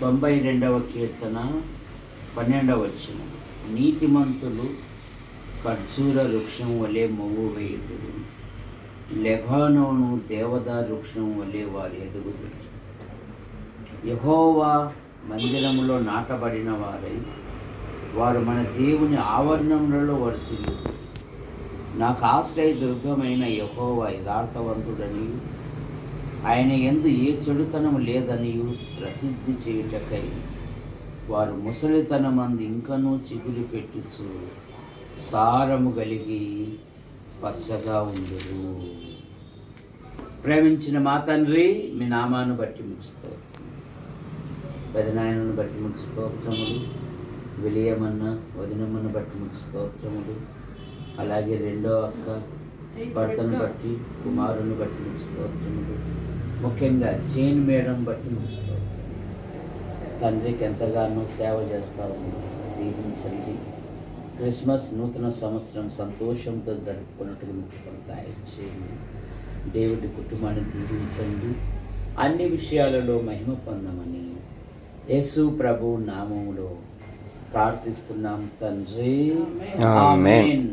తొంభై రెండవ కీర్తన పన్నెండవ వచ్చిన నీతిమంతులు ఖర్జూర వృక్షం వలె మొవ్వు వేయుదురు. లెబానోను దేవదారు వృక్షం వలె వారు ఎదుగుదురు. యహోవా మందిరములో నాటబడిన వారై వారు మన దేవుని ఆవరణములలో వర్తిల్లు నాకు ఆశ్రయ దుర్గమైన యహోవా యథార్థవంతుడని ఆయన ఎందు ఏ చెడుతనం లేదని ప్రసిద్ధి చేయుటకై వారు ముసలితనమంది ఇంకనూ చిగులు పెట్టుచు సారము కలిగి పచ్చగా ఉండరు. ప్రేమించిన మా తండ్రి మీ నామాను బట్టి ముగిస్తూ పెదనాయనను బట్టి మీకు స్తోత్రములు విలియమన్న వదినమ్మను బట్టి మీకు స్తోత్రములు అలాగే రెండో అక్క భర్తను బట్టి కుమారుని బట్టి మీకు స్తోత్రములు ముఖ్యంగా జైన్ మేడం బట్టి మీకు స్తోత్రం. తండ్రికి ఎంతగానో సేవ చేస్తావు దీవించండి. క్రిస్మస్ నూతన సంవత్సరం సంతోషంతో జరుపుకున్నట్టుగా మీకు చేయండి దేవుడి కుటుంబాన్ని దీవించండి. అన్ని విషయాలలో మహిమ పొందమని యేసు ప్రభు నామములో ప్రార్థిస్తున్నాం తండ్రి. ఆమేన్.